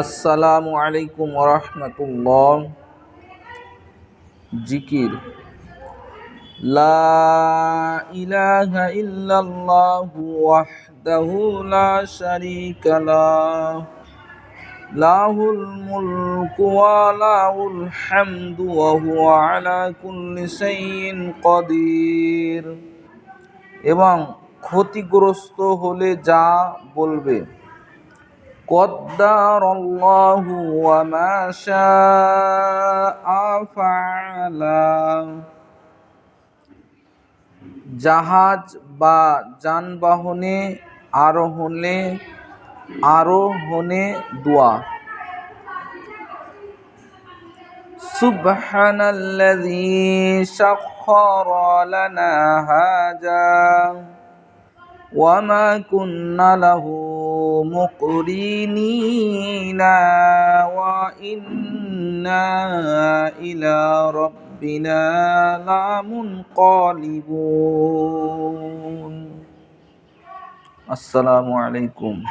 আসসালামু আলাইকুম রহমতুল্লাহ। জিকির। লা ইলাহা ইল্লাল্লাহু ওয়াহদাহু লা শারীকা লাহ। লাহুল মুলকু ওয়া লাহুল হামদু ওয়া হুয়া আলা কুল্লি শাইইন কাদির। এবং ক্ষতিগ্রস্ত হলে যা বলবে। قدر الله وما شاء فعل জাহাজ বা যানবাহনে আরোহণে আরোহণে দোয়া سبحان الذي سخر لنا هذا وما كنا له مقرنين وإنا إلى ربنا لمنقلبون السلام عليكم.